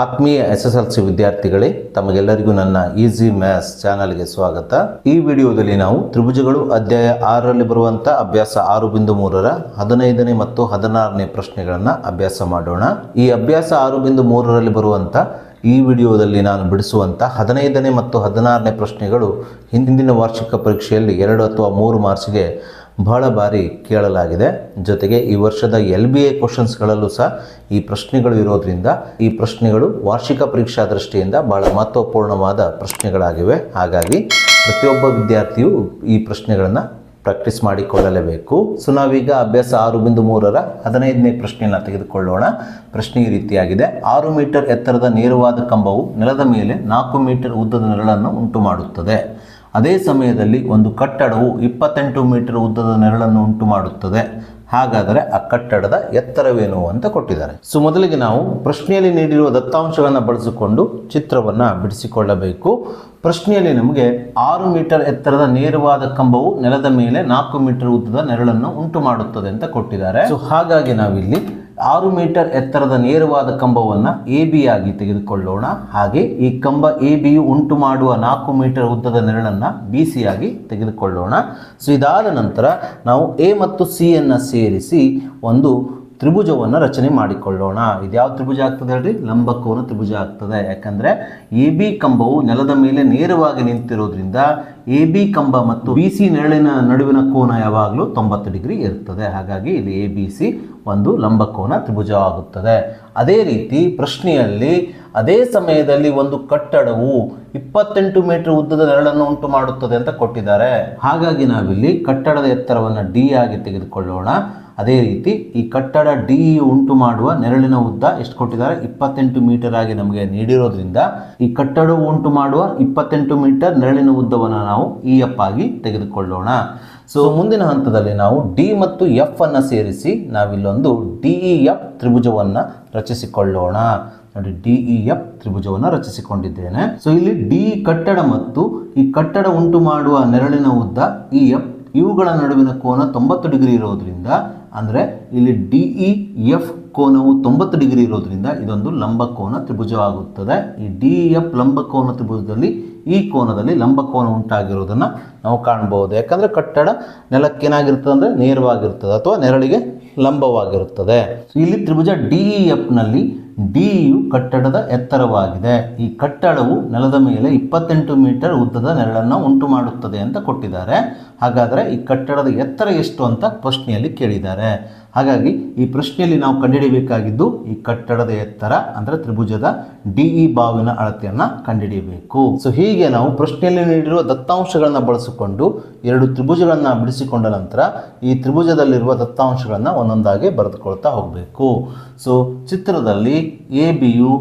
ಆತ್ಮೀಯ S S L C ವಿದ್ಯಾರ್ಥಿಗಳೇ, ತಮಗೆಲ್ಲರಿಗೂ ನನ್ನ ಈಸಿ ಮ್ಯಾಥ್ಸ್ ಚಾನಲ್ಗೆ ಸ್ವಾಗತ. ಈ ವಿಡಿಯೋದಲ್ಲಿ ನಾವು ತ್ರಿಭುಜಗಳು ಅಧ್ಯಾಯ ಆರರಲ್ಲಿ ಬರುವಂಥ ಅಭ್ಯಾಸ ಆರು ಬಿಂದು ಮೂರರ ಹದಿನೈದನೇ ಮತ್ತು ಹದಿನಾರನೇ ಪ್ರಶ್ನೆಗಳನ್ನು ಅಭ್ಯಾಸ ಮಾಡೋಣ. ಈ ಅಭ್ಯಾಸ ಆರು ಬಿಂದು ಮೂರರಲ್ಲಿ ಬರುವಂಥ ಈ ವಿಡಿಯೋದಲ್ಲಿ ನಾನು ಬಿಡಿಸುವಂಥ ಹದಿನೈದನೇ ಮತ್ತು ಹದಿನಾರನೇ ಪ್ರಶ್ನೆಗಳು ಹಿಂದಿನ ವಾರ್ಷಿಕ ಪರೀಕ್ಷೆಯಲ್ಲಿ ಎರಡು ಅಥವಾ ಮೂರು ಮಾರ್ಕ್ಸ್ಗೆ ಬಹಳ ಬಾರಿ ಕೇಳಲಾಗಿದೆ. ಜೊತೆಗೆ ಈ ವರ್ಷದ ಎಲ್ ಬಿ ಎ ಕ್ವಶನ್ಸ್ಗಳಲ್ಲೂ ಸಹ ಈ ಪ್ರಶ್ನೆಗಳು ಇರೋದ್ರಿಂದ ಈ ಪ್ರಶ್ನೆಗಳು ವಾರ್ಷಿಕ ಪರೀಕ್ಷಾ ದೃಷ್ಟಿಯಿಂದ ಬಹಳ ಮಹತ್ವಪೂರ್ಣವಾದ ಪ್ರಶ್ನೆಗಳಾಗಿವೆ. ಹಾಗಾಗಿ ಪ್ರತಿಯೊಬ್ಬ ವಿದ್ಯಾರ್ಥಿಯು ಈ ಪ್ರಶ್ನೆಗಳನ್ನು ಪ್ರಾಕ್ಟೀಸ್ ಮಾಡಿಕೊಳ್ಳಲೇಬೇಕು. ಸೊ, ನಾವೀಗ ಅಭ್ಯಾಸ ಆರು ಬಿಂದು ಮೂರರ ಹದಿನೈದನೇ ಪ್ರಶ್ನೆಯನ್ನು ತೆಗೆದುಕೊಳ್ಳೋಣ. ಪ್ರಶ್ನೆ ಈ ರೀತಿಯಾಗಿದೆ. ಆರು ಮೀಟರ್ ಎತ್ತರದ ನೇರವಾದ ಕಂಬವು ನೆಲದ ಮೇಲೆ ನಾಲ್ಕು ಮೀಟರ್ ಉದ್ದದ ನೆರಳನ್ನು ಉಂಟು ಮಾಡುತ್ತದೆ ಅದೇ ಸಮಯದಲ್ಲಿ ಒಂದು ಕಟ್ಟಡವು ಇಪ್ಪತ್ತೆಂಟು ಮೀಟರ್ ಉದ್ದದ ನೆರಳನ್ನು ಉಂಟು ಮಾಡುತ್ತದೆ. ಹಾಗಾದರೆ ಆ ಕಟ್ಟಡದ ಎತ್ತರವೇನು ಅಂತ ಕೊಟ್ಟಿದ್ದಾರೆ. ಸೊ, ಮೊದಲಿಗೆ ನಾವು ಪ್ರಶ್ನೆಯಲ್ಲಿ ನೀಡಿರುವ ದತ್ತಾಂಶಗಳನ್ನು ಬಳಸಿಕೊಂಡು ಚಿತ್ರವನ್ನು ಬಿಡಿಸಿಕೊಳ್ಳಬೇಕು. ಪ್ರಶ್ನೆಯಲ್ಲಿ ನಮಗೆ ಆರು ಮೀಟರ್ ಎತ್ತರದ ನೇರವಾದ ಕಂಬವು ನೆಲದ ಮೇಲೆ ನಾಲ್ಕು ಮೀಟರ್ ಉದ್ದದ ನೆರಳನ್ನು ಉಂಟು ಮಾಡುತ್ತದೆ ಅಂತ ಕೊಟ್ಟಿದ್ದಾರೆ. ಸೊ, ಹಾಗಾಗಿ ನಾವಿಲ್ಲಿ ಆರು ಮೀಟರ್ ಎತ್ತರದ ನೇರವಾದ ಕಂಬವನ್ನು ಎ ಬಿ ಆಗಿ ತೆಗೆದುಕೊಳ್ಳೋಣ. ಹಾಗೆ ಈ ಕಂಬ ಎ ಬಿಯು ಉಂಟು ಮಾಡುವ ನಾಲ್ಕು ಮೀಟರ್ ಉದ್ದದ ನೆರಳನ್ನು ಬಿ ಸಿ ಆಗಿ ತೆಗೆದುಕೊಳ್ಳೋಣ. ಸೊ ಇದಾದ ನಂತರ ನಾವು ಎ ಮತ್ತು ಸಿಯನ್ನು ಸೇರಿಸಿ ಒಂದು ತ್ರಿಭುಜವನ್ನು ರಚನೆ ಮಾಡಿಕೊಳ್ಳೋಣ. ಇದು ಯಾವ ತ್ರಿಭುಜ ಆಗ್ತದೆ ಹೇಳ್ರಿ? ಲಂಬಕೋನ ತ್ರಿಭುಜ ಆಗ್ತದೆ. ಯಾಕಂದರೆ ಎ ಬಿ ಕಂಬವು ನೆಲದ ಮೇಲೆ ನೇರವಾಗಿ ನಿಂತಿರೋದ್ರಿಂದ ಎ ಬಿ ಕಂಬ ಮತ್ತು ಬಿ ಸಿ ನೆರಳಿನ ನಡುವಿನ ಕೋನ ಯಾವಾಗಲೂ ತೊಂಬತ್ತು ಡಿಗ್ರಿ ಇರ್ತದೆ. ಹಾಗಾಗಿ ಇಲ್ಲಿ ಎ ಬಿ ಸಿ ಒಂದು ಲಂಬಕೋನ ತ್ರಿಭುಜವಾಗುತ್ತದೆ ಅದೇ ರೀತಿ ಪ್ರಶ್ನೆಯಲ್ಲಿ ಅದೇ ಸಮಯದಲ್ಲಿ ಒಂದು ಕಟ್ಟಡವು ಇಪ್ಪತ್ತೆಂಟು ಮೀಟರ್ ಉದ್ದದ ನೆರಳನ್ನು ಉಂಟು ಮಾಡುತ್ತದೆ ಅಂತ ಕೊಟ್ಟಿದ್ದಾರೆ. ಹಾಗಾಗಿ ನಾವಿಲ್ಲಿ ಕಟ್ಟಡದ ಎತ್ತರವನ್ನು ಡಿ ಆಗಿ ತೆಗೆದುಕೊಳ್ಳೋಣ. ಅದೇ ರೀತಿ ಈ ಕಟ್ಟಡ ಡಿ ಉಂಟು ಮಾಡುವ ನೆರಳಿನ ಉದ್ದ ಎಷ್ಟು ಕೊಟ್ಟಿದ್ದಾರೆ? ಇಪ್ಪತ್ತೆಂಟು ಮೀಟರ್ ಆಗಿ ನಮಗೆ ನೀಡಿರೋದ್ರಿಂದ ಈ ಕಟ್ಟಡವು ಉಂಟು ಮಾಡುವ ಇಪ್ಪತ್ತೆಂಟು ಮೀಟರ್ ನೆರಳಿನ ಉದ್ದವನ್ನು ನಾವು ಇ ಎಫ್ ಆಗಿ ತೆಗೆದುಕೊಳ್ಳೋಣ. ಸೊ ಮುಂದಿನ ಹಂತದಲ್ಲಿ ನಾವು ಡಿ ಮತ್ತು ಎಫ್ ಅನ್ನು ಸೇರಿಸಿ ನಾವಿಲ್ಲೊಂದು ಡಿಇ ಎಫ್ ತ್ರಿಭುಜವನ್ನು ರಚಿಸಿಕೊಳ್ಳೋಣ. ನೋಡಿ ಡಿಇ ಎಫ್ ತ್ರಿಭುಜವನ್ನು ರಚಿಸಿಕೊಂಡಿದ್ದೇನೆ. ಸೊ ಇಲ್ಲಿ ಡಿ ಕಟ್ಟಡ ಮತ್ತು ಈ ಕಟ್ಟಡ ಉಂಟು ಮಾಡುವ ನೆರಳಿನ ಉದ್ದ ಇ ಎಫ್ ಇವುಗಳ ನಡುವಿನ ಕೋನ ತೊಂಬತ್ತು ಡಿಗ್ರಿ ಇರೋದ್ರಿಂದ ಅಂದರೆ ಇಲ್ಲಿ ಡಿ ಇ ಎಫ್ ಕೋನವು ತೊಂಬತ್ತು ಡಿಗ್ರಿ ಇರೋದ್ರಿಂದ ಇದೊಂದು ಲಂಬಕೋನ ತ್ರಿಭುಜವಾಗುತ್ತದೆ. ಈ ಡಿ ಎಫ್ ಲಂಬಕೋನ ತ್ರಿಭುಜದಲ್ಲಿ ಈ ಕೋನದಲ್ಲಿ ಲಂಬಕೋನ ಉಂಟಾಗಿರೋದನ್ನು ನಾವು ಕಾಣಬಹುದು ಯಾಕಂದರೆ ಕಟ್ಟಡ ನೆಲಕ್ಕೇನಾಗಿರ್ತದೆ ಅಂದರೆ ನೇರವಾಗಿರ್ತದೆ ಅಥವಾ ನೆರಳಿಗೆ ಲಂಬವಾಗಿರುತ್ತದೆ ಇಲ್ಲಿ ತ್ರಿಭುಜ ಡಿ ಇ ಎಫ್ನಲ್ಲಿ ಡಿ ಯು ಕಟ್ಟಡದ ಎತ್ತರವಾಗಿದೆ. ಈ ಕಟ್ಟಡವು ನೆಲದ ಮೇಲೆ ಇಪ್ಪತ್ತೆಂಟು ಮೀಟರ್ ಉದ್ದದ ನೆರಳನ್ನು ಉಂಟು ಮಾಡುತ್ತದೆ ಅಂತ ಕೊಟ್ಟಿದ್ದಾರೆ. ಹಾಗಾದರೆ ಈ ಕಟ್ಟಡದ ಎತ್ತರ ಎಷ್ಟು ಅಂತ ಪ್ರಶ್ನೆಯಲ್ಲಿ ಕೇಳಿದ್ದಾರೆ. ಹಾಗಾಗಿ ಈ ಪ್ರಶ್ನೆಯಲ್ಲಿ ನಾವು ಕಂಡುಹಿಡಿಯಬೇಕಾಗಿದ್ದು ಈ ಕಟ್ಟಡದ ಎತ್ತರ, ಅಂದರೆ ತ್ರಿಭುಜದ ಡಿ ಇ ಬಾವಿನ ಅಳತೆಯನ್ನು ಕಂಡುಹಿಡಿಯಬೇಕು. ಸೊ ಹೀಗೆ ನಾವು ಪ್ರಶ್ನೆಯಲ್ಲಿ ನೀಡಿರುವ ದತ್ತಾಂಶಗಳನ್ನು ಬಳಸಿಕೊಂಡು ಎರಡು ತ್ರಿಭುಜಗಳನ್ನು ಬಿಡಿಸಿಕೊಂಡ ನಂತರ ಈ ತ್ರಿಭುಜದಲ್ಲಿರುವ ದತ್ತಾಂಶಗಳನ್ನು ಒಂದೊಂದಾಗಿ ಬರೆದುಕೊಳ್ತಾ ಹೋಗಬೇಕು. ಸೊ ಚಿತ್ರದಲ್ಲಿ ಎ ಬಿಯು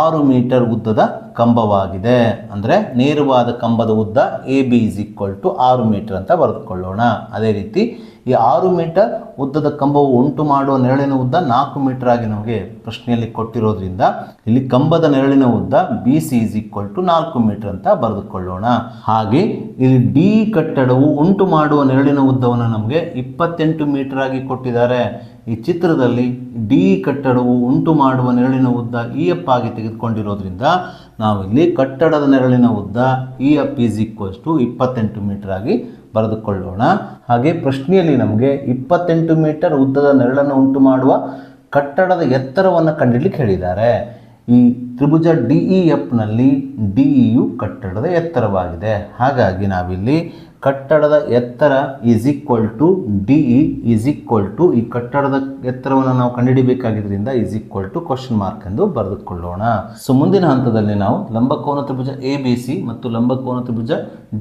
ಆರು ಮೀಟರ್ ಉದ್ದದ ಕಂಬವಾಗಿದೆ. ಅಂದರೆ ನೇರವಾದ ಕಂಬದ ಉದ್ದ A B is equal to ಆರು ಮೀಟರ್ ಅಂತ ಬರೆದುಕೊಳ್ಳೋಣ. ಅದೇ ರೀತಿ ಈ ಆರು ಮೀಟರ್ ಉದ್ದದ ಕಂಬವು ಉಂಟು ಮಾಡುವ ನೆರಳಿನ ಉದ್ದ ನಾಲ್ಕು ಮೀಟರ್ ಆಗಿ ನಮಗೆ ಪ್ರಶ್ನೆಯಲ್ಲಿ ಕೊಟ್ಟಿರೋದ್ರಿಂದ ಇಲ್ಲಿ ಕಂಬದ ನೆರಳಿನ ಉದ್ದ B C is equal to ನಾಲ್ಕು ಮೀಟರ್ ಅಂತ ಬರೆದುಕೊಳ್ಳೋಣ. ಹಾಗೆ ಇಲ್ಲಿ ಡಿ ಕಟ್ಟಡವು ಉಂಟು ಮಾಡುವ ನೆರಳಿನ ಉದ್ದವನ್ನು ನಮಗೆ ಇಪ್ಪತ್ತೆಂಟು ಮೀಟರ್ ಆಗಿ ಕೊಟ್ಟಿದ್ದಾರೆ. ಈ ಚಿತ್ರದಲ್ಲಿ ಡಿ ಕಟ್ಟಡವು ಉಂಟು ಮಾಡುವ ನೆರಳಿನ ಉದ್ದ ಇ ಎಫ್ ಆಗಿ ತೆಗೆದುಕೊಂಡಿರೋದ್ರಿಂದ ನಾವಿಲ್ಲಿ ಕಟ್ಟಡದ ನೆರಳಿನ ಉದ್ದ E F is equals to ಇಪ್ಪತ್ತೆಂಟು ಮೀಟರ್ ಆಗಿ ಬರೆದುಕೊಳ್ಳೋಣ. ಹಾಗೆ ಪ್ರಶ್ನೆಯಲ್ಲಿ ನಮಗೆ ಇಪ್ಪತ್ತೆಂಟು ಮೀಟರ್ ಉದ್ದದ ನೆರಳನ್ನು ಉಂಟು ಮಾಡುವ ಕಟ್ಟಡದ ಎತ್ತರವನ್ನು ಕಂಡಿಡ್ಲಿಕ್ಕೆ ಹೇಳಿದ್ದಾರೆ. ಈ ತ್ರಿಭುಜ ಡಿ ಇ ಎಫ್ನಲ್ಲಿ ಡಿ ಇಯು ಕಟ್ಟಡದ ಎತ್ತರವಾಗಿದೆ. ಹಾಗಾಗಿ ನಾವಿಲ್ಲಿ ಕಟ್ಟಡದ ಎತ್ತರ is equal to D E is equal to ಈ ಕಟ್ಟಡದ ಎತ್ತರವನ್ನು ನಾವು ಕಂಡುಹಿಡಿಬೇಕಾಗಿದ್ದರಿಂದ is equal to question mark ಎಂದು ಬರೆದುಕೊಳ್ಳೋಣ. ಸೊ ಮುಂದಿನ ಹಂತದಲ್ಲಿ ನಾವು ಲಂಬಕೋನ ತ್ರಿಭುಜ ಎ ಬಿ ಸಿ ಮತ್ತು ಲಂಬಕೋನ ತ್ರಿಭುಜ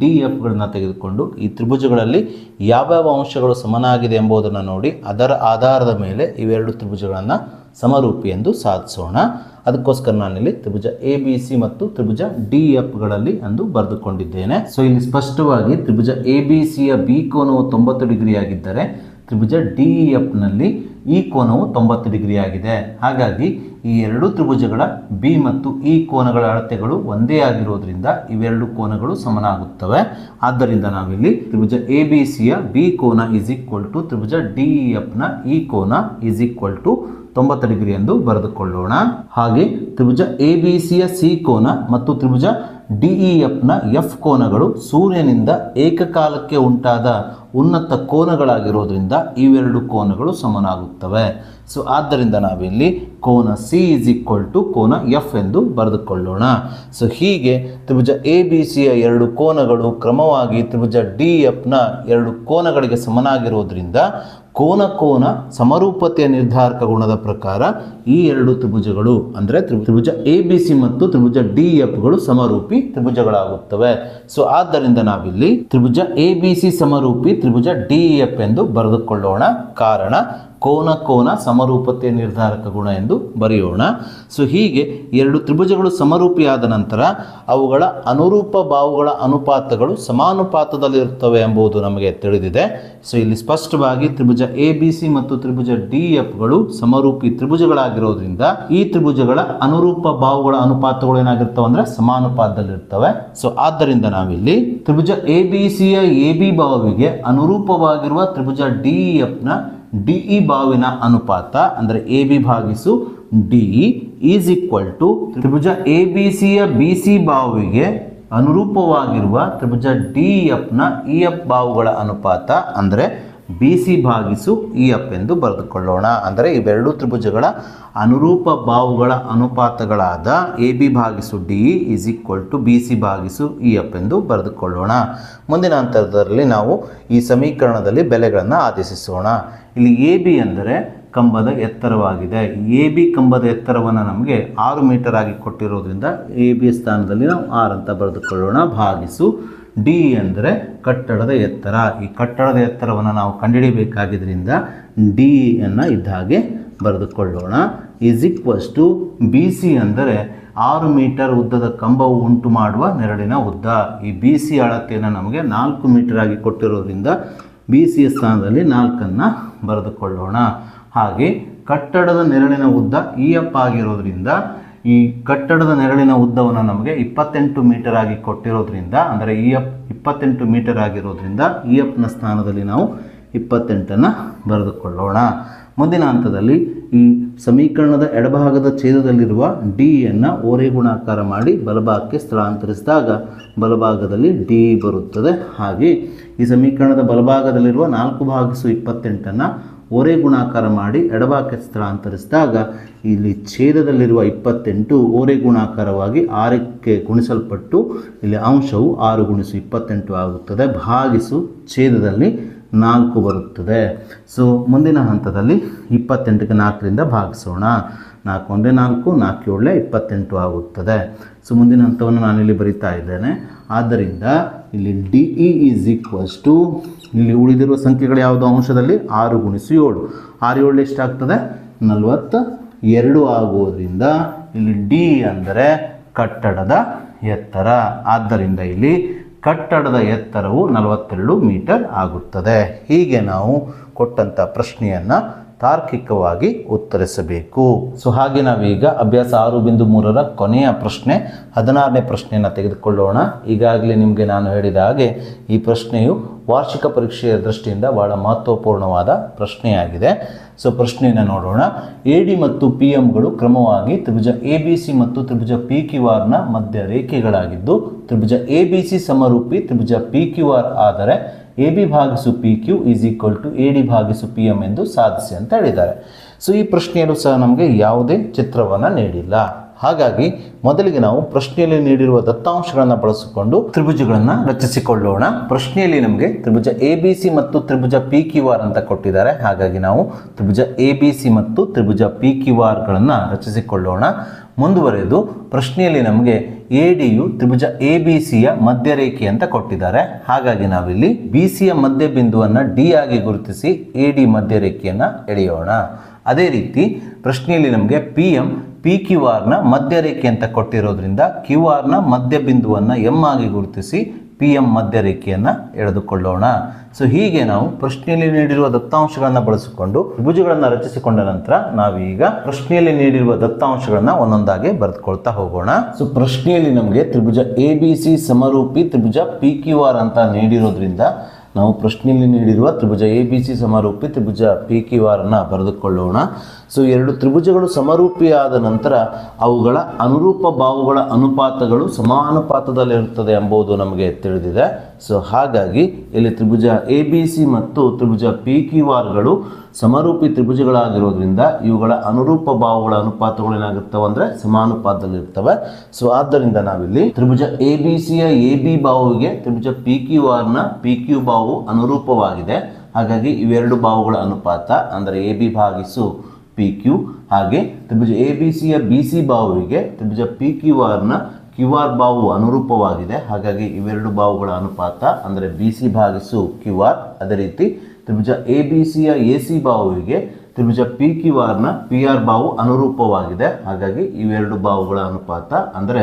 ಡಿ ಎಫ್ಗಳನ್ನ ತೆಗೆದುಕೊಂಡು ಈ ತ್ರಿಭುಜಗಳಲ್ಲಿ ಯಾವ್ಯಾವ ಅಂಶಗಳು ಸಮನಾಗಿದೆ ಎಂಬುದನ್ನು ನೋಡಿ ಅದರ ಆಧಾರದ ಮೇಲೆ ಇವೆರಡು ತ್ರಿಭುಜಗಳನ್ನು ಸಮರೂಪಿ ಎಂದು ಸಾಧಿಸೋಣ. ಅದಕ್ಕೋಸ್ಕರ ನಾನಿಲ್ಲಿ ತ್ರಿಭುಜ ಎ ಬಿ ಸಿ ಮತ್ತು ತ್ರಿಭುಜ ಡಿ ಎಫ್ಗಳಲ್ಲಿ ಅಂದು ಬರೆದುಕೊಂಡಿದ್ದೇನೆ. ಸೊ ಇಲ್ಲಿ ಸ್ಪಷ್ಟವಾಗಿ ತ್ರಿಭುಜ ಎ ಬಿ ಸಿಯ ಬಿ ಕೋನವು ತೊಂಬತ್ತು ಡಿಗ್ರಿ ಆಗಿದ್ದರೆ, ತ್ರಿಭುಜ ಡಿ ಎಫ್ನಲ್ಲಿ ಈ ಕೋನವು ತೊಂಬತ್ತು ಡಿಗ್ರಿ ಆಗಿದೆ. ಹಾಗಾಗಿ ಈ ಎರಡು ತ್ರಿಭುಜಗಳ ಬಿ ಮತ್ತು ಇ ಕೋನಗಳ ಅಳತೆಗಳು ಒಂದೇ ಆಗಿರೋದ್ರಿಂದ ಇವೆರಡು ಕೋನಗಳು ಸಮನಾಗುತ್ತವೆ. ಆದ್ದರಿಂದ ನಾವಿಲ್ಲಿ ತ್ರಿಭುಜ ಎ, ಬಿ ಸಿಯ ಬಿ ಕೋನ ಇಸ್ ಈಕ್ವಲ್ ಟು ತ್ರಿಭುಜ ಡಿ ಎಫ್ನ ಇ ಕೋನ ಇಸ್ ಈಕ್ವಲ್ ಟು ತೊಂಬತ್ತು ಡಿಗ್ರಿ ಎಂದು ಬರೆದುಕೊಳ್ಳೋಣ. ಹಾಗೆ ತ್ರಿಭುಜ ಎ, ಬಿ ಸಿಯ ಸಿ ಕೋನ ಮತ್ತು ತ್ರಿಭುಜ ಡಿಇಎಫ್ನ ಎಫ್ ಕೋನಗಳು ಸೂರ್ಯನಿಂದ ಏಕಕಾಲಕ್ಕೆ ಉಂಟಾದ ಉನ್ನತ ಕೋನಗಳಾಗಿರೋದ್ರಿಂದ ಇವೆರಡು ಕೋನಗಳು ಸಮನಾಗುತ್ತವೆ. ಸೊ ಆದ್ದರಿಂದ ನಾವಿಲ್ಲಿ ಕೋನ ಸಿ ಇಸ್ ಈಕ್ವಲ್ ಟು ಕೋನ ಎಫ್ ಎಂದು ಬರೆದುಕೊಳ್ಳೋಣ. ಸೊ ಹೀಗೆ ತ್ರಿಭುಜ ಎ ಬಿ ಸಿಯ ಎರಡು ಕೋನಗಳು ಕ್ರಮವಾಗಿ ತ್ರಿಭುಜ ಡಿ ಎಫ್ನ ಎರಡು ಕೋನಗಳಿಗೆ ಸಮನಾಗಿರೋದ್ರಿಂದ ಕೋನ ಕೋನ ಸಮರೂಪತೆಯ ನಿರ್ಧಾರಕ ಗುಣದ ಪ್ರಕಾರ ಈ ಎರಡು ತ್ರಿಭುಜಗಳು, ಅಂದರೆ ತ್ರಿಭುಜ ಎ ಬಿ ಸಿ ಮತ್ತು ತ್ರಿಭುಜ ಡಿ ಎಫ್ಗಳು ಸಮರೂಪಿ ತ್ರಿಭುಜಗಳಾಗುತ್ತವೆ. ಸೊ ಆದ್ದರಿಂದ ನಾವಿಲ್ಲಿ ತ್ರಿಭುಜ ಎ ಬಿ ಸಿ ಸಮರೂಪಿ, ತ್ರಿಭುಜ ಡಿ ಎಫ್ ಎಂದು ಬರೆದುಕೊಳ್ಳೋಣ. ಕಾರಣ ಕೋನ ಕೋನ ಸಮರೂಪತೆಯ ನಿರ್ಧಾರಕ ಗುಣ ಎಂದು ಬರೆಯೋಣ. ಸೊ ಹೀಗೆ ಎರಡು ತ್ರಿಭುಜಗಳು ಸಮರೂಪಿಯಾದ ನಂತರ ಅವುಗಳ ಅನುರೂಪ ಬಾಹುಗಳ ಅನುಪಾತಗಳು ಸಮಾನುಪಾತದಲ್ಲಿರುತ್ತವೆ ಎಂಬುದು ನಮಗೆ ತಿಳಿದಿದೆ. ಸೊ ಇಲ್ಲಿ ಸ್ಪಷ್ಟವಾಗಿ ತ್ರಿಭುಜ ಎ ಬಿ ಸಿ ಮತ್ತು ತ್ರಿಭುಜ ಡಿ ಎಫ್ಗಳು ಸಮರೂಪಿ ತ್ರಿಭುಜಗಳಾಗಿರೋದ್ರಿಂದ ಈ ತ್ರಿಭುಜಗಳ ಅನುರೂಪ ಬಾಹುಗಳ ಅನುಪಾತಗಳು ಏನಾಗಿರ್ತವೆ ಅಂದ್ರೆ ಸಮಾನುಪಾತದಲ್ಲಿರ್ತವೆ ಸೊ ಆದ್ದರಿಂದ ನಾವಿಲ್ಲಿ ತ್ರಿಭುಜ ಎ ಬಿ ಸಿಯ ಎ ಬಿ ಬಾಹುವಿಗೆ ಅನುರೂಪವಾಗಿರುವ ತ್ರಿಭುಜ ಡಿ ಎಫ್ನ ಡಿಇ ಬಾವಿನ ಅನುಪಾತ ಅಂದರೆ ಎ ಬಿ ಭಾಗಿಸು ಡಿ ಈಸ್ ಈಕ್ವಲ್ ಟು ತ್ರಿಭುಜ ಎ ಬಿ ಸಿಯ ಬಿ ಸಿ ಬಾವಿಗೆ ಅನುರೂಪವಾಗಿರುವ ತ್ರಿಭುಜ ಡಿ ಎಫ್ನ ಇ ಎಫ್ ಬಾವುಗಳ ಅನುಪಾತ ಅಂದರೆ ಬಿ ಸಿ ಭಾಗಿಸು ಇ ಎಫ್ ಎಂದು ಬರೆದುಕೊಳ್ಳೋಣ. ಅಂದರೆ ಇವೆರಡು ತ್ರಿಭುಜಗಳ ಅನುರೂಪ ಬಾವುಗಳ ಅನುಪಾತಗಳಾದ ಎ ಬಿ ಭಾಗಿಸು D is equal to B C ಭಾಗಿಸು ಇ ಎಫ್ ಎಂದು ಬರೆದುಕೊಳ್ಳೋಣ. ಮುಂದಿನ ಹಂತದಲ್ಲಿ ನಾವು ಈ ಸಮೀಕರಣದಲ್ಲಿ ಬೆಲೆಗಳನ್ನು ಆದೇಶಿಸೋಣ. ಇಲ್ಲಿ ಎ ಬಿ ಅಂದರೆ ಕಂಬದ ಎತ್ತರವಾಗಿದೆ. ಎ ಬಿ ಕಂಬದ ಎತ್ತರವನ್ನು ನಮಗೆ ಆರು ಮೀಟರ್ ಆಗಿ ಕೊಟ್ಟಿರೋದ್ರಿಂದ ಎ ಬಿ ಸ್ಥಾನದಲ್ಲಿ ನಾವು ಆರು ಅಂತ ಬರೆದುಕೊಳ್ಳೋಣ. ಭಾಗಿಸು ಡಿ ಅಂದರೆ ಕಟ್ಟಡದ ಎತ್ತರ. ಈ ಕಟ್ಟಡದ ಎತ್ತರವನ್ನು ನಾವು ಕಂಡುಹಿಡಿಯಬೇಕಾಗಿದ್ದರಿಂದ ಡಿ ಅನ್ನು ಇದ್ದ ಹಾಗೆ ಬರೆದುಕೊಳ್ಳೋಣ. Is equal to B C ಅಂದರೆ ಆರು ಮೀಟರ್ ಉದ್ದದ ಕಂಬವು ಉಂಟು ಮಾಡುವ ನೆರಳಿನ ಉದ್ದ. ಈ ಬಿ ಸಿ ಅಳತೆಯನ್ನು ನಮಗೆ ನಾಲ್ಕು ಮೀಟರ್ ಆಗಿ ಕೊಟ್ಟಿರೋದ್ರಿಂದ ಬಿ ಸಿ ಸ್ಥಾನದಲ್ಲಿ ನಾಲ್ಕನ್ನು ಬರೆದುಕೊಳ್ಳೋಣ. ಹಾಗೆ ಕಟ್ಟಡದ ನೆರಳಿನ ಉದ್ದ ಇ ಎಫ್ ಆಗಿರೋದ್ರಿಂದ ಈ ಕಟ್ಟಡದ ನೆರಳಿನ ಉದ್ದವನ್ನು ನಮಗೆ ಇಪ್ಪತ್ತೆಂಟು ಮೀಟರ್ ಆಗಿ ಕೊಟ್ಟಿರೋದ್ರಿಂದ, ಅಂದರೆ ಇ ಎಫ್ ಇಪ್ಪತ್ತೆಂಟು ಮೀಟರ್ ಆಗಿರೋದ್ರಿಂದ ಇ ಎಫ್ನ ಸ್ಥಾನದಲ್ಲಿ ನಾವು ಇಪ್ಪತ್ತೆಂಟನ್ನು ಬರೆದುಕೊಳ್ಳೋಣ. ಮುಂದಿನ ಹಂತದಲ್ಲಿ ಈ ಸಮೀಕರಣದ ಎಡಭಾಗದ ಛೇದದಲ್ಲಿರುವ ಡಿಯನ್ನು ಓರೆ ಗುಣಾಕಾರ ಮಾಡಿ ಬಲಭಾಗಕ್ಕೆ ಸ್ಥಳಾಂತರಿಸಿದಾಗ ಬಲಭಾಗದಲ್ಲಿ ಡಿ ಬರುತ್ತದೆ. ಹಾಗೆ ಈ ಸಮೀಕರಣದ ಬಲಭಾಗದಲ್ಲಿರುವ ನಾಲ್ಕು ಭಾಗಿಸು ಇಪ್ಪತ್ತೆಂಟನ್ನು ಓರೆ ಗುಣಾಕಾರ ಮಾಡಿ ಎಡಭಾಗಕ್ಕೆ ಸ್ಥಳಾಂತರಿಸಿದಾಗ ಇಲ್ಲಿ ಛೇದದಲ್ಲಿರುವ ಇಪ್ಪತ್ತೆಂಟು ಓರೆ ಗುಣಾಕಾರವಾಗಿ ಆರಕ್ಕೆ ಗುಣಿಸಲ್ಪಟ್ಟು ಇಲ್ಲಿ ಅಂಶವು ಆರು ಗುಣಿಸು ಇಪ್ಪತ್ತೆಂಟು ಆಗುತ್ತದೆ. ಭಾಗಿಸು ಛೇದದಲ್ಲಿ ನಾಲ್ಕು ಬರುತ್ತದೆ. ಸೊ ಮುಂದಿನ ಹಂತದಲ್ಲಿ ಇಪ್ಪತ್ತೆಂಟಕ್ಕೆ ನಾಲ್ಕರಿಂದ ಭಾಗಿಸೋಣ. ನಾಲ್ಕು ಒಂದೇ ನಾಲ್ಕು ನಾಲ್ಕು ಏಳೇ ಇಪ್ಪತ್ತೆಂಟು ಆಗುತ್ತದೆ. ಸೊ ಮುಂದಿನ ಹಂತವನ್ನು ನಾನಿಲ್ಲಿ ಬರಿತಾ ಇದ್ದೇನೆ. ಆದ್ದರಿಂದ ಇಲ್ಲಿ D E is equals to, ಇಲ್ಲಿ ಉಳಿದಿರುವ ಸಂಖ್ಯೆಗಳು ಯಾವುದು ಅಂಶದಲ್ಲಿ? ಆರು ಗುಣಿಸು ಏಳು. ಆರು ಏಳು ಎಷ್ಟಾಗ್ತದೆ? ನಲವತ್ತ ಎರಡು ಆಗುವುದರಿಂದ ಇಲ್ಲಿ ಡಿ ಅಂದರೆ ಕಟ್ಟಡದ ಎತ್ತರ. ಆದ್ದರಿಂದ ಇಲ್ಲಿ ಕಟ್ಟಡದ ಎತ್ತರವು ನಲವತ್ತೆರಡು ಮೀಟರ್ ಆಗುತ್ತದೆ. ಹೀಗೆ ನಾವು ಕೊಟ್ಟಂಥ ಪ್ರಶ್ನೆಯನ್ನು ತಾರ್ಕಿಕವಾಗಿ ಉತ್ತರಿಸಬೇಕು. ಸೊ ಹಾಗೆ ನಾವೀಗ ಅಭ್ಯಾಸ ಆರು ಬಿಂದು ಮೂರರ ಕೊನೆಯ ಪ್ರಶ್ನೆ, ಹದಿನಾರನೇ ಪ್ರಶ್ನೆಯನ್ನು ತೆಗೆದುಕೊಳ್ಳೋಣ. ಈಗಾಗಲೇ ನಿಮಗೆ ನಾನು ಹೇಳಿದ ಹಾಗೆ ಈ ಪ್ರಶ್ನೆಯು ವಾರ್ಷಿಕ ಪರೀಕ್ಷೆಯ ದೃಷ್ಟಿಯಿಂದ ಬಹಳ ಮಹತ್ವಪೂರ್ಣವಾದ ಪ್ರಶ್ನೆಯಾಗಿದೆ. ಸೊ ಪ್ರಶ್ನೆಯನ್ನು ನೋಡೋಣ. ಎ ಡಿ ಮತ್ತು ಪಿ ಎಂಗಳು ಕ್ರಮವಾಗಿ ತ್ರಿಭುಜ ಎ ಬಿ ಸಿ ಮತ್ತು ತ್ರಿಭುಜ ಪಿ ಕ್ಯೂ ಆರ್ನ ಮಧ್ಯ ರೇಖೆಗಳಾಗಿದ್ದು ತ್ರಿಭುಜ ಎ ಬಿ ಸಿ ಸಮರೂಪಿ, ತ್ರಿಭುಜ ಪಿ ಕ್ಯೂ ಆರ್ ಆದರೆ ಎ ಬಿ ಭಾಗಿಸು P Q is equal to A D ಭಾಗಿಸು ಪಿ ಎಂ ಎಂದು ಸಾಧಿಸಿ ಅಂತ ಹೇಳಿದ್ದಾರೆ. ಸೊ ಈ ಪ್ರಶ್ನೆಯಲ್ಲೂ ಸಹ ನಮಗೆ ಯಾವುದೇ ಚಿತ್ರವನ್ನು ನೀಡಿಲ್ಲ. ಹಾಗಾಗಿ ಮೊದಲಿಗೆ ನಾವು ಪ್ರಶ್ನೆಯಲ್ಲಿ ನೀಡಿರುವ ದತ್ತಾಂಶಗಳನ್ನು ಬಳಸಿಕೊಂಡು ತ್ರಿಭುಜಗಳನ್ನು ರಚಿಸಿಕೊಳ್ಳೋಣ. ಪ್ರಶ್ನೆಯಲ್ಲಿ ನಮಗೆ ತ್ರಿಭುಜ ಎ ಬಿ ಸಿ ಮತ್ತು ತ್ರಿಭುಜ ಪಿ ಕ್ಯೂ ಅಂತ ಕೊಟ್ಟಿದ್ದಾರೆ. ಹಾಗಾಗಿ ನಾವು ತ್ರಿಭುಜ ಎ ಬಿ ಸಿ ಮತ್ತು ತ್ರಿಭುಜ ಪಿ ಕ್ಯೂ ಆರ್ಗಳನ್ನು ರಚಿಸಿಕೊಳ್ಳೋಣ. ಮುಂದುವರೆದು ಪ್ರಶ್ನೆಯಲ್ಲಿ ನಮಗೆ ಎ ಡಿಯು ತ್ರಿಭುಜ ಎ ಬಿ ಸಿಯ ಮಧ್ಯರೇಖೆ ಅಂತ ಕೊಟ್ಟಿದ್ದಾರೆ. ಹಾಗಾಗಿ ನಾವಿಲ್ಲಿ ಬಿ ಸಿಯ ಮಧ್ಯ ಬಿಂದುವನ್ನು ಡಿ ಆಗಿ ಗುರುತಿಸಿ ಎ ಡಿ ಮಧ್ಯರೇಖೆಯನ್ನು ಎಳೆಯೋಣ. ಅದೇ ರೀತಿ ಪ್ರಶ್ನೆಯಲ್ಲಿ ನಮಗೆ ಪಿ ಎಂ ಪಿ ಕ್ಯೂ ಆರ್ನ ಮಧ್ಯರೇಖೆ ಅಂತ ಕೊಟ್ಟಿರೋದ್ರಿಂದ ಕ್ಯೂ ಆರ್ನ ಮಧ್ಯ ಬಿಂದುವನ್ನು ಎಂ ಆಗಿ ಗುರುತಿಸಿ ಪಿ ಎಂ ಮಧ್ಯರೇಖೆಯನ್ನು ಎಳೆದುಕೊಳ್ಳೋಣ. ಸೊ ಹೀಗೆ ನಾವು ಪ್ರಶ್ನೆಯಲ್ಲಿ ನೀಡಿರುವ ದತ್ತಾಂಶಗಳನ್ನು ಬಳಸಿಕೊಂಡು ತ್ರಿಭುಜಗಳನ್ನು ರಚಿಸಿಕೊಂಡ ನಂತರ ನಾವೀಗ ಪ್ರಶ್ನೆಯಲ್ಲಿ ನೀಡಿರುವ ದತ್ತಾಂಶಗಳನ್ನು ಒಂದೊಂದಾಗಿ ಬರೆದುಕೊಳ್ತಾ ಹೋಗೋಣ. ಸೊ ಪ್ರಶ್ನೆಯಲ್ಲಿ ನಮಗೆ ತ್ರಿಭುಜ ಎ ಬಿ ಸಿ ಸಮರೂಪಿ ತ್ರಿಭುಜ ಪಿ ಕ್ಯೂ ಆರ್ ಅಂತ ನೀಡಿರೋದ್ರಿಂದ ನಾವು ಪ್ರಶ್ನೆಯಲ್ಲಿ ನೀಡಿರುವ ತ್ರಿಭುಜ ಎ ಬಿ ಸಿ ಸಮರೂಪಿ ತ್ರಿಭುಜ ಪಿ ಕ್ಯೂ ಆರನ್ನು ಬರೆದುಕೊಳ್ಳೋಣ. ಸೊ ಎರಡು ತ್ರಿಭುಜಗಳು ಸಮರೂಪಿಯಾದ ನಂತರ ಅವುಗಳ ಅನುರೂಪ ಬಾವುಗಳ ಅನುಪಾತಗಳು ಸಮಾನುಪಾತದಲ್ಲಿರುತ್ತದೆ ಎಂಬುದು ನಮಗೆ ತಿಳಿದಿದೆ. ಸೊ ಹಾಗಾಗಿ ಇಲ್ಲಿ ತ್ರಿಭುಜ ಎ ಬಿ ಸಿ ಮತ್ತು ತ್ರಿಭುಜ ಪಿ ಕ್ಯೂ ಆರ್ಗಳು ಸಮರೂಪಿ ತ್ರಿಭುಜಗಳಾಗಿರೋದ್ರಿಂದ ಇವುಗಳ ಅನುರೂಪ ಭಾವಗಳ ಅನುಪಾತಗಳು ಏನಾಗಿರ್ತವೆ ಅಂದರೆ ಸಮಾನುಪಾತದಲ್ಲಿರ್ತವೆ. ಸೊ ಆದ್ದರಿಂದ ನಾವಿಲ್ಲಿ ತ್ರಿಭುಜ ಎ ಬಿ ಸಿಯ ಎ ಬಿ ಬಾಹುವಿಗೆ ತ್ರಿಭುಜ ಪಿ ಕ್ಯೂ ಆರ್ನ ಪಿ ಕ್ಯೂ ಬಾಹು ಅನುರೂಪವಾಗಿದೆ. ಹಾಗಾಗಿ ಇವೆರಡು ಬಾಹುಗಳ ಅನುಪಾತ ಅಂದರೆ ಎ ಬಿ ಭಾಗಿಸು ಪಿ ಕ್ಯೂ ಹಾಗೆ ತ್ರಿಭುಜ ಎ ಬಿ ಸಿಯ ಬಿ ಸಿ ಬಾಹುವಿಗೆ ತ್ರಿಭುಜ ಪಿ ಕ್ಯೂ ಆರ್ನ ಕ್ಯೂ ಆರ್ ಬಾವು ಅನುರೂಪವಾಗಿದೆ. ಹಾಗಾಗಿ ಇವೆರಡು ಬಾಹುಗಳ ಅನುಪಾತ ಅಂದರೆ ಬಿ ಸಿ ಭಾಗಿಸು ಕ್ಯೂ ಆರ್ ಅದೇ ರೀತಿ ತ್ರಿಭುಜ ಎ ಬಿ ಸಿಯ ಎ ಸಿ ಬಾಹುವಿಗೆ ತ್ರಿಭುಜ ಪಿ ಕ್ಯೂ ಆರ್ನ ಪಿ ಆರ್ ಬಾವು ಅನುರೂಪವಾಗಿದೆ. ಹಾಗಾಗಿ ಇವೆರಡು ಬಾವುಗಳ ಅನುಪಾತ ಅಂದರೆ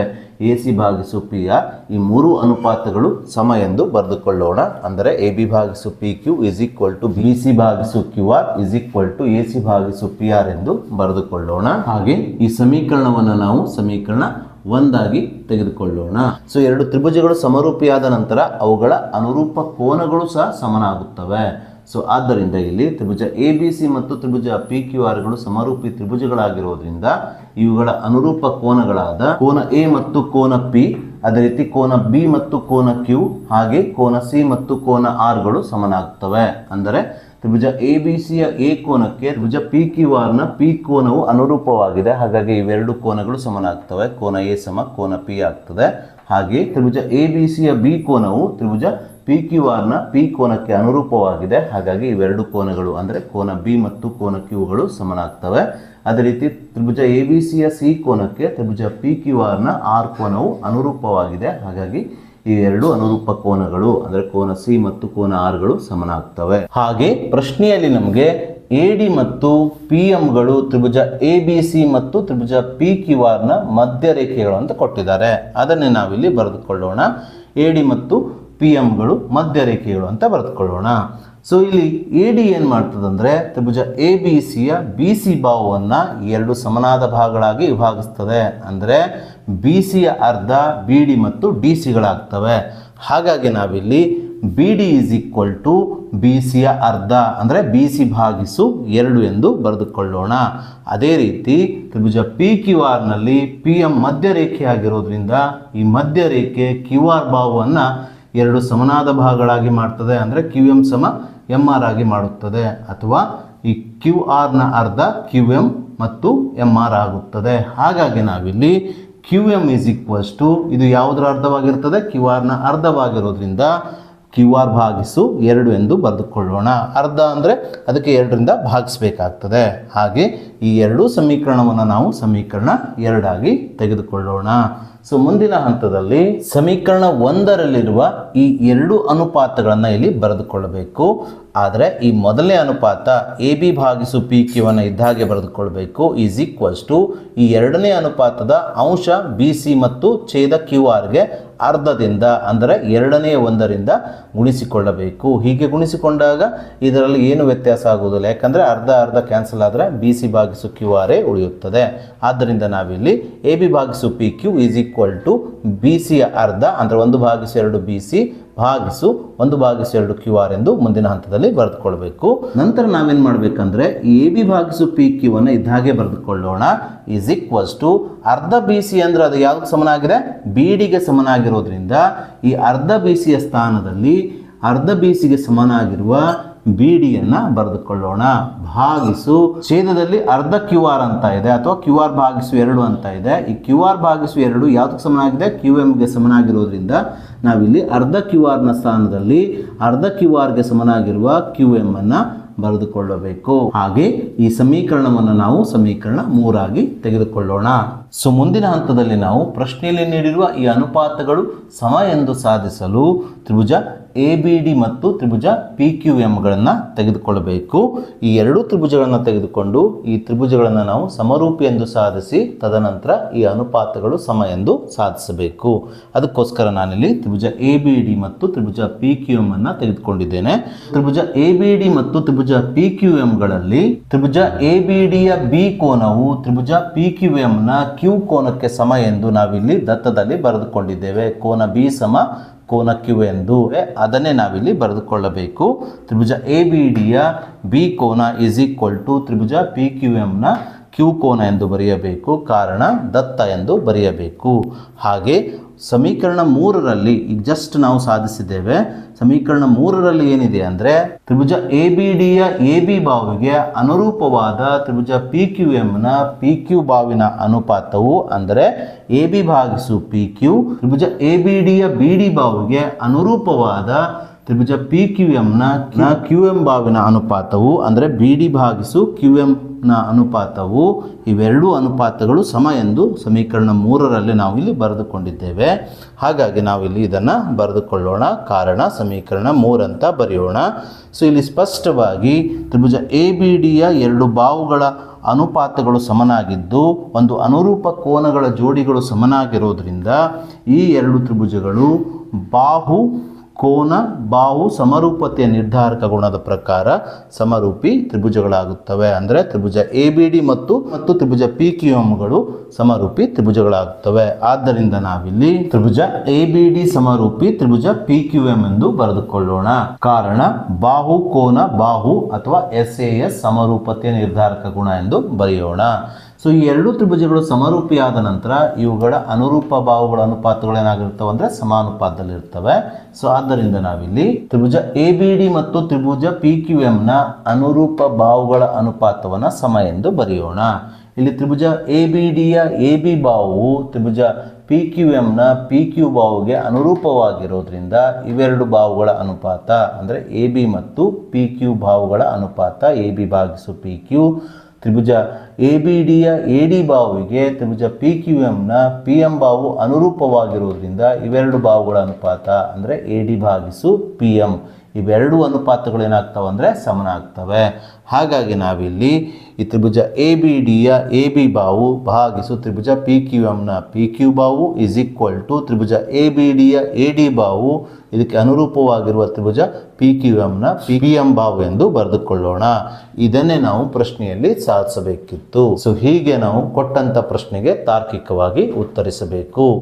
ಎ ಸಿ ಭಾಗಿಸು ಪಿ ಆರ್ ಈ ಮೂರು ಅನುಪಾತಗಳು ಸಮ ಎಂದು ಬರೆದುಕೊಳ್ಳೋಣ. ಅಂದರೆ ಎ ಬಿ ಭಾಗಿಸು P Q is equal to B C ಭಾಗಿಸು Q R is equal to A C ಭಾಗಿಸು ಪಿ ಆರ್ ಎಂದು ಬರೆದುಕೊಳ್ಳೋಣ. ಹಾಗೆ ಈ ಸಮೀಕರಣವನ್ನು ನಾವು ಸಮೀಕರಣ ಒಂದಾಗಿ ತೆಗೆದುಕೊಳ್ಳೋಣ. ಸೊ ಎರಡು ತ್ರಿಭುಜಗಳು ಸಮರೂಪಿಯಾದ ನಂತರ ಅವುಗಳ ಅನುರೂಪ ಕೋನಗಳು ಸಹ ಸಮನಾಗುತ್ತವೆ. ಸೊ ಆದ್ದರಿಂದ ಇಲ್ಲಿ ತ್ರಿಭುಜ ಎ ಮತ್ತು ತ್ರಿಭುಜ ಪಿ ಕ್ಯೂ ಸಮರೂಪಿ ತ್ರಿಭುಜಗಳಾಗಿರೋದ್ರಿಂದ ಇವುಗಳ ಅನುರೂಪ ಕೋನಗಳಾದ ಕೋನ ಎ ಮತ್ತು ಕೋನ ಪಿ ಅದೇ ರೀತಿ ಕೋನ ಬಿ ಮತ್ತು ಕೋನ ಕ್ಯೂ ಹಾಗೆ ಕೋನ ಸಿ ಮತ್ತು ಕೋನ ಆರ್ಗಳು ಸಮನಾಗ್ತವೆ. ಅಂದರೆ ತ್ರಿಭುಜ ಎ ಬಿ ಎ ಕೋನಕ್ಕೆ ತ್ರಿಭುಜ ಪಿ ಕ್ಯೂ ಆರ್ನ ಪಿ ಕೋನವು ಅನುರೂಪವಾಗಿದೆ. ಹಾಗಾಗಿ ಇವೆರಡು ಕೋನಗಳು ಸಮನಾಗ್ತವೆ. ಕೋನ ಎ ಸಮ, ಕೋನ ಪಿ ಆಗ್ತದೆ. ಹಾಗೆ ತ್ರಿಭುಜ ಎ ಬಿ ಸಿಯ ಬಿ ಕೋನವು ತ್ರಿಭುಜ ಪಿ ಕ್ಯೂ ಆರ್ನ ಪಿ ಕೋನಕ್ಕೆ ಅನುರೂಪವಾಗಿದೆ. ಹಾಗಾಗಿ ಇವೆರಡು ಕೋನಗಳು ಅಂದರೆ ಕೋನ ಬಿ ಮತ್ತು ಕೋನ ಕ್ಯೂಗಳು ಸಮನಾಗ್ತವೆ. ಅದೇ ರೀತಿ ತ್ರಿಭುಜ ಎ ಬಿ ಸಿಯ ಸಿ ಕೋನಕ್ಕೆ ತ್ರಿಭುಜ ಪಿ ಕ್ಯೂ ಆರ್ನ ಆರ್ ಕೋನವು ಅನುರೂಪವಾಗಿದೆ. ಹಾಗಾಗಿ ಈ ಎರಡು ಅನುರೂಪ ಕೋನಗಳು ಅಂದರೆ ಕೋನ ಸಿ ಮತ್ತು ಕೋನ ಆರ್ಗಳು ಸಮನಾಗ್ತವೆ. ಹಾಗೆ ಪ್ರಶ್ನೆಯಲ್ಲಿ ನಮಗೆ ಎ ಡಿ ಮತ್ತು ಪಿ ಎಂಗಳು ತ್ರಿಭುಜ ಎ ಬಿ ಸಿ ಮತ್ತು ತ್ರಿಭುಜ ಪಿ ಕ್ಯೂ ಆರ್ನ ಮಧ್ಯರೇಖೆಗಳು ಅಂತ ಕೊಟ್ಟಿದ್ದಾರೆ. ಅದನ್ನೇ ನಾವಿಲ್ಲಿ ಬರೆದುಕೊಳ್ಳೋಣ. ಎ ಡಿ ಮತ್ತು ಪಿ ಮಧ್ಯ ರೇಖೆಗಳು ಅಂತ ಬರೆದುಕೊಳ್ಳೋಣ. ಸೊ ಇಲ್ಲಿ ಎ ಡಿ ಏನು ಮಾಡ್ತದಂದರೆ, ತ್ರಿಭುಜ ಎ ಬಿ ಸಿಯ ಬಿ ಸಿ ಭಾವವನ್ನು ಎರಡು ಸಮನಾದ ಭಾಗಗಳಾಗಿ ವಿಭಾಗಿಸ್ತದೆ. ಅಂದರೆ ಬಿ ಸಿಯ ಅರ್ಧ ಬಿ ಡಿ ಮತ್ತು ಡಿ ಸಿಗಳಾಗ್ತವೆ ಹಾಗಾಗಿ ನಾವಿಲ್ಲಿ B D is equal to B ಸಿಯ ಅರ್ಧ, ಅಂದರೆ ಬಿ ಸಿ ಭಾಗಿಸು ಎರಡು ಎಂದು ಬರೆದುಕೊಳ್ಳೋಣ. ಅದೇ ರೀತಿ ತ್ರಿಭುಜ ಪಿ ಕ್ಯೂ ಆರ್ನಲ್ಲಿ ಪಿ ಎಂ ಮಧ್ಯರೇಖೆ ಆಗಿರೋದ್ರಿಂದ ಈ ಮಧ್ಯರೇಖೆ ಕ್ಯೂ ಆರ್ ಭಾವವನ್ನು ಎರಡು ಸಮನಾದ ಭಾಗಗಳಾಗಿ ಮಾಡ್ತದೆ ಅಂದರೆ ಕ್ಯೂ ಎಂ ಸಮ ಎಂ ಆರ್ ಆಗಿ ಮಾಡುತ್ತದೆ. ಅಥವಾ ಈ ಕ್ಯೂ ಆರ್ನ ಅರ್ಧ ಕ್ಯೂ ಎಂ ಮತ್ತು ಎಂ ಆರ್ ಆಗುತ್ತದೆ. ಹಾಗಾಗಿ ನಾವಿಲ್ಲಿ Q M is equals to ಇದು ಯಾವುದರ ಅರ್ಧವಾಗಿರ್ತದೆ? ಕ್ಯೂ ಆರ್ನ ಅರ್ಧವಾಗಿರೋದ್ರಿಂದ ಕ್ಯೂ ಆರ್ ಭಾಗಿಸು ಎರಡು ಎಂದು ಬರೆದುಕೊಳ್ಳೋಣ. ಅರ್ಧ ಅಂದರೆ ಅದಕ್ಕೆ ಎರಡರಿಂದ ಭಾಗಿಸಬೇಕಾಗ್ತದೆ. ಹಾಗೆ ಈ ಎರಡೂ ಸಮೀಕರಣವನ್ನು ನಾವು ಸಮೀಕರಣ ಎರಡಾಗಿ ತೆಗೆದುಕೊಳ್ಳೋಣ. ಸೊ ಮುಂದಿನ ಹಂತದಲ್ಲಿ ಸಮೀಕರಣ ಒಂದರಲ್ಲಿರುವ ಈ ಎರಡು ಅನುಪಾತಗಳನ್ನು ಇಲ್ಲಿ ಬರೆದುಕೊಳ್ಳಬೇಕು. ಆದರೆ ಈ ಮೊದಲನೇ ಅನುಪಾತ ಎ ಬಿ ಭಾಗಿಸು ಪಿ ಕ್ಯೂವನ್ನು ಇದ್ದಾಗೆ ಬರೆದುಕೊಳ್ಬೇಕು ಈಸ್ ಈಕ್ವಲ್ಸ್ ಟು ಈ ಎರಡನೇ ಅನುಪಾತದ ಅಂಶ ಬಿ ಸಿ ಮತ್ತು ಛೇದ ಕ್ಯೂ ಆರ್ಗೆ ಅರ್ಧದಿಂದ ಅಂದರೆ ಎರಡನೇ ಒಂದರಿಂದ ಗುಣಿಸಿಕೊಳ್ಳಬೇಕು. ಹೀಗೆ ಗುಣಿಸಿಕೊಂಡಾಗ ಇದರಲ್ಲಿ ಏನು ವ್ಯತ್ಯಾಸ ಆಗುವುದಿಲ್ಲ. ಯಾಕಂದರೆ ಅರ್ಧ ಅರ್ಧ ಕ್ಯಾನ್ಸಲ್ ಆದರೆ ಬಿ ಸಿ ಭಾಗಿಸು ಕ್ಯೂ ಆರೇ ಉಳಿಯುತ್ತದೆ. ಆದ್ದರಿಂದ ನಾವಿಲ್ಲಿ ಎ ಬಿ ಭಾಗಿಸು P Q is to B ಸಿಯ ಅರ್ಧ, ಅಂದರೆ ಒಂದು ಭಾಗಿಸು ಎರಡು ಬಿ ಸಿ ಭಾಗಿಸು ಒಂದು ಭಾಗಿಸು ಎರಡು ಕ್ಯೂ ಆರ್ ಎಂದು ಮುಂದಿನ ಹಂತದಲ್ಲಿ ಬರೆದುಕೊಳ್ಬೇಕು. ನಂತರ ನಾವೇನು ಮಾಡಬೇಕಂದ್ರೆ ಎ ಬಿ ಭಾಗಿಸು ಪಿ ಕ್ಯೂ ಅನ್ನು ಇದ್ದ ಹಾಗೆ ಬರೆದುಕೊಳ್ಳೋಣ. ಈಸ್ ಈಕ್ವಲ್ಸ್ ಟು ಅರ್ಧ ಬಿ ಸಿ ಅಂದರೆ ಅದು ಯಾವುದಕ್ಕೆ ಸಮನಾಗಿದೆ? ಬಿ ಡಿಗೆ ಸಮನಾಗಿರೋದ್ರಿಂದ ಈ ಅರ್ಧ ಬಿ ಸಿಯ ಸ್ಥಾನದಲ್ಲಿ ಅರ್ಧ ಬಿ ಸಿಗೆ ಸಮನಾಗಿರುವ ಬಿ ಡಿಯನ್ನು ಬರೆದುಕೊಳ್ಳೋಣ. ಭಾಗಿಸು. ಛೇದದಲ್ಲಿ ಅರ್ಧ ಕ್ಯೂ ಆರ್ ಅಂತ ಇದೆ, ಅಥವಾ ಕ್ಯೂ ಆರ್ ಭಾಗಿಸು ಎರಡು ಅಂತ ಇದೆ. ಈ ಕ್ಯೂ ಆರ್ ಭಾಗಿಸು ಎರಡು ಯಾವುದಕ್ಕೆ ಸಮನಾಗಿದೆ? ಕ್ಯೂ ಎಮ್ಗೆ ಸಮನಾಗಿರೋದ್ರಿಂದ ನಾವಿಲ್ಲಿ ಅರ್ಧ ಕ್ಯೂ ಆರ್ನ ಸ್ಥಾನದಲ್ಲಿ ಅರ್ಧ ಕ್ಯೂ ಆರ್ಗೆ ಸಮನಾಗಿರುವ ಕ್ಯೂ ಎಂ ಅನ್ನು ಬರೆದುಕೊಳ್ಳಬೇಕು. ಹಾಗೆ ಈ ಸಮೀಕರಣವನ್ನು ನಾವು ಸಮೀಕರಣ ಮೂರಾಗಿ ತೆಗೆದುಕೊಳ್ಳೋಣ. ಸೊ, ಮುಂದಿನ ಹಂತದಲ್ಲಿ ನಾವು ಪ್ರಶ್ನೆಯಲ್ಲಿ ನೀಡಿರುವ ಈ ಅನುಪಾತಗಳು ಸಮ ಎಂದು ಸಾಧಿಸಲು ತ್ರಿಭುಜ ಎ ಬಿ ಡಿ ಮತ್ತು ತ್ರಿಭುಜ ಪಿ ಕ್ಯೂ ಎಮ್ಗಳನ್ನು ತೆಗೆದುಕೊಳ್ಳಬೇಕು. ಈ ಎರಡು ತ್ರಿಭುಜಗಳನ್ನು ತೆಗೆದುಕೊಂಡು ಈ ತ್ರಿಭುಜಗಳನ್ನು ನಾವು ಸಮರೂಪಿ ಎಂದು ಸಾಧಿಸಿ ತದನಂತರ ಈ ಅನುಪಾತಗಳು ಸಮ ಎಂದು ಸಾಧಿಸಬೇಕು. ಅದಕ್ಕೋಸ್ಕರ ನಾನಿಲ್ಲಿ ತ್ರಿಭುಜ ಎ ಬಿ ಡಿ ಮತ್ತು ತ್ರಿಭುಜ ಪಿ ಕ್ಯೂ ಎಂ ಅನ್ನು ತೆಗೆದುಕೊಂಡಿದ್ದೇನೆ. ತ್ರಿಭುಜ ಎ ಬಿ ಡಿ ಮತ್ತು ತ್ರಿಭುಜ ಪಿ ಕ್ಯೂ ಎಂಗಳಲ್ಲಿ ತ್ರಿಭುಜ ಎ ಬಿ ಡಿಯ ಬಿ ಕೋನವು ತ್ರಿಭುಜ ಪಿ ಕ್ಯೂ ಎಂನ ಕ್ಯೂ ಕೋನಕ್ಕೆ ಸಮ ಎಂದು ನಾವಿಲ್ಲಿ ದತ್ತದಲ್ಲಿ ಬರೆದುಕೊಂಡಿದ್ದೇವೆ. ಕೋನ ಬಿ ಸಮ ಕೋನ ಕ್ಯೂ ಎಂದು ಅದನ್ನೇ ನಾವಿಲ್ಲಿ ಬರೆದುಕೊಳ್ಳಬೇಕು. ತ್ರಿಭುಜ ಎ ಬಿ ಡಿಯ ಬಿ ಕೋನ ಇಸ್ ಈಕ್ವಲ್ ಟು ತ್ರಿಭುಜ ಪಿ ಕ್ಯೂ ಎಮ್ನ ಕ್ಯೂ ಕೋನ ಎಂದು ಬರೆಯಬೇಕು. ಕಾರಣ ದತ್ತ ಎಂದು ಬರೆಯಬೇಕು. ಹಾಗೆ ಸಮೀಕರಣ ಮೂರರಲ್ಲಿ ಈಗ ಜಸ್ಟ್ ನಾವು ಸಾಧಿಸಿದ್ದೇವೆ. ಸಮೀಕರಣ ಮೂರರಲ್ಲಿ ಏನಿದೆ ಅಂದರೆ ತ್ರಿಭುಜ ಎ ಬಿ ಡಿಯ ಎ ಬಿ ಬಾವಿಗೆ ಅನುರೂಪವಾದ ತ್ರಿಭುಜ ಪಿ ಕ್ಯೂ ಎಮ್ನ ಪಿ ಕ್ಯೂ ಬಾವಿನ ಅನುಪಾತವು ಅಂದರೆ ಎ ಬಿ ಭಾಗಿಸು ಪಿ ಕ್ಯೂ ತ್ರಿಭುಜ ಎ ಬಿ ಡಿಯ ಬಿ ಡಿ ಬಾವಿಗೆ ಅನುರೂಪವಾದ ತ್ರಿಭುಜ ಪಿ ಕ್ಯೂ ಎಮ್ನ ಕ್ಯೂ ಎಂ ಬಾವಿನ ಅನುಪಾತವು, ಅಂದರೆ ಬಿ ಡಿ ಭಾಗಿಸು ಕ್ಯೂ ಎಂನ ಅನುಪಾತವು, ಇವೆರಡೂ ಅನುಪಾತಗಳು ಸಮ ಎಂದು ಸಮೀಕರಣ ಮೂರರಲ್ಲಿ ನಾವು ಇಲ್ಲಿ ಬರೆದುಕೊಂಡಿದ್ದೇವೆ. ಹಾಗಾಗಿ ನಾವಿಲ್ಲಿ ಇದನ್ನು ಬರೆದುಕೊಳ್ಳೋಣ. ಕಾರಣ, ಸಮೀಕರಣ ಮೂರಂತ ಬರೆಯೋಣ. ಸೊ ಇಲ್ಲಿ ಸ್ಪಷ್ಟವಾಗಿ ತ್ರಿಭುಜ ಎ ಬಿ ಡಿಯ ಎರಡು ಬಾವುಗಳ ಅನುಪಾತಗಳು ಸಮನಾಗಿದ್ದು, ಒಂದು ಅನುರೂಪ ಕೋನಗಳ ಜೋಡಿಗಳು ಸಮನಾಗಿರೋದ್ರಿಂದ ಈ ಎರಡು ತ್ರಿಭುಜಗಳು ಬಾಹು ಕೋನ ಬಾಹು ಸಮರೂಪತೆಯ ನಿರ್ಧಾರಕ ಗುಣದ ಪ್ರಕಾರ ಸಮರೂಪಿ ತ್ರಿಭುಜಗಳಾಗುತ್ತವೆ. ಅಂದರೆ ತ್ರಿಭುಜ ಎ ಬಿ ಡಿ ಮತ್ತು ಮತ್ತು ತ್ರಿಭುಜ ಪಿ ಕ್ಯೂ ಎಂಗಳು ಸಮರೂಪಿ ತ್ರಿಭುಜಗಳಾಗುತ್ತವೆ. ಆದ್ದರಿಂದ ನಾವಿಲ್ಲಿ ತ್ರಿಭುಜ ಎ ಬಿ ಡಿ ಸಮರೂಪಿ ತ್ರಿಭುಜ ಪಿ ಕ್ಯೂ ಎಂ ಎಂದು ಬರೆದುಕೊಳ್ಳೋಣ. ಕಾರಣ, ಬಾಹು, ಕೋನ, ಬಾಹು ಅಥವಾ ಎಸ್ ಎ ಎಸ್ ಸಮರೂಪತೆಯ ನಿರ್ಧಾರಕ ಗುಣ ಎಂದು ಬರೆಯೋಣ. ಸೊ ಈ ಎರಡು ತ್ರಿಭುಜಗಳು ಸಮರೂಪಿಯಾದ ನಂತರ ಇವುಗಳ ಅನುರೂಪ ಭಾವಗಳ ಅನುಪಾತಗಳು ಏನಾಗಿರ್ತವೆ ಅಂದರೆ ಸಮಾನುಪಾತದಲ್ಲಿರ್ತವೆ ಸೊ ಆದ್ದರಿಂದ ನಾವಿಲ್ಲಿ ತ್ರಿಭುಜ ಎ ಬಿ ಡಿ ಮತ್ತು ತ್ರಿಭುಜ ಪಿ ಕ್ಯೂ ಎಂನ ಅನುರೂಪ ಭಾವಗಳ ಅನುಪಾತವನ್ನು ಸಮ ಎಂದು ಬರೆಯೋಣ. ಇಲ್ಲಿ ತ್ರಿಭುಜ ಎ ಬಿ ಡಿಯ ಎ ಬಿ ಭಾವವು ತ್ರಿಭುಜ ಪಿ ಕ್ಯೂ ಎಂನ ಪಿ ಕ್ಯೂ ಬಾಹುಗೆ ಅನುರೂಪವಾಗಿರೋದ್ರಿಂದ ಇವೆರಡು ಬಾಹುಗಳ ಅನುಪಾತ ಅಂದರೆ ಎ ಬಿ ಮತ್ತು ಪಿ ಕ್ಯೂ ಬಾಹುಗಳ ಅನುಪಾತ ಎ ಬಿ ಭಾಗಿಸು ಪಿ ಕ್ಯೂ ತ್ರಿಭುಜ ಎ ಬಿ ಡಿಯ ಎ ಡಿ ಬಾಹುವಿಗೆ ತ್ರಿಭುಜ ಪಿ ಕ್ಯೂ ಎಮ್ನ ಪಿ ಎಂ ಬಾವು ಅನುರೂಪವಾಗಿರುವುದರಿಂದ ಇವೆರಡು ಬಾವುಗಳ ಅನುಪಾತ ಅಂದರೆ ಎ ಡಿ ಭಾಗಿಸು ಪಿ ಎಂ ಇವೆರಡು ಅನುಪಾತಗಳು ಏನಾಗ್ತವೆ ಅಂದರೆ ಸಮನ ಆಗ್ತವೆ. ಹಾಗಾಗಿ ನಾವಿಲ್ಲಿ ಈ ತ್ರಿಭುಜ ಎ ಬಿ ಡಿಯ ಎ ಬಿ ಬಾವು ಭಾಗಿಸು ತ್ರಿಭುಜ ಪಿ ಕ್ಯೂ ಎಮ್ನ ಪಿ ಕ್ಯೂ ಬಾವು ಇಸ್ ಈಕ್ವಲ್ ಟು ತ್ರಿಭುಜ ಎ ಬಿ ಡಿಯ ಎ ಡಿ ಬಾವು. ಇದಕ್ಕೆ ಅನುರೂಪವಾಗಿರುವ ತ್ರಿಭುಜ ಪಿ ಕ್ಯೂ ಎಮ್ನ ಪಿ ಪಿ ಎಂ ಬಾವು ಎಂದು ಬರೆದುಕೊಳ್ಳೋಣ. ಇದನ್ನೇ ನಾವು ಪ್ರಶ್ನೆಯಲ್ಲಿ ಸಾಧಿಸಬೇಕಿತ್ತು. ಸೊ ಹೀಗೆ ನಾವು ಕೊಟ್ಟಂತ ಪ್ರಶ್ನೆಗೆ ತಾರ್ಕಿಕವಾಗಿ ಉತ್ತರಿಸಬೇಕು.